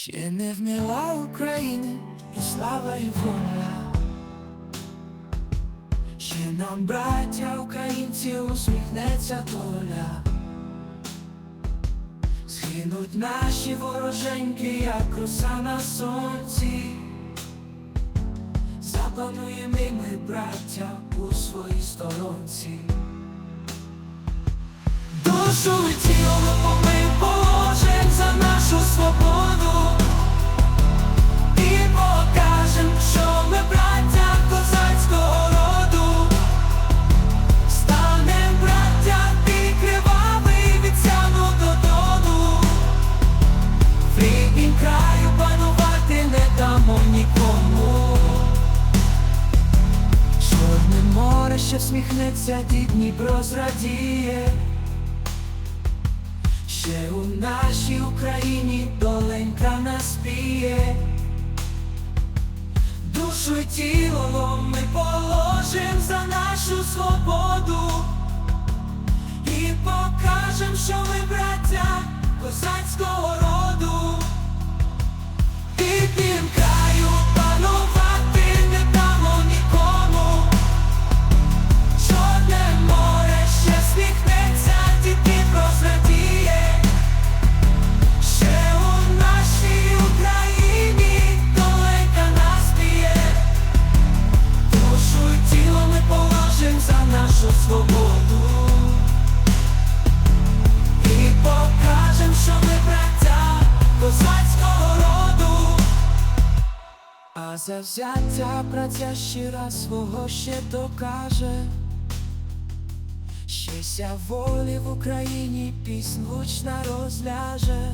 Ще не вміла України і слава і воля. Ще нам, браття українці, усміхнеться доля. Згинуть наші вороженьки, як роса на сонці. Запануємо і ми, браття, у своїй сторонці. Душу і Дніпро зрадіє Ще у нашій Україні доленька наспіє. Душу й тіло ми положим за нашу свободу. І покажем, що ми свободу І покажем, що ми браття козацького роду а завзяття праця щира свого ще докаже. Щастя волі в Україні піснь гучна розляже.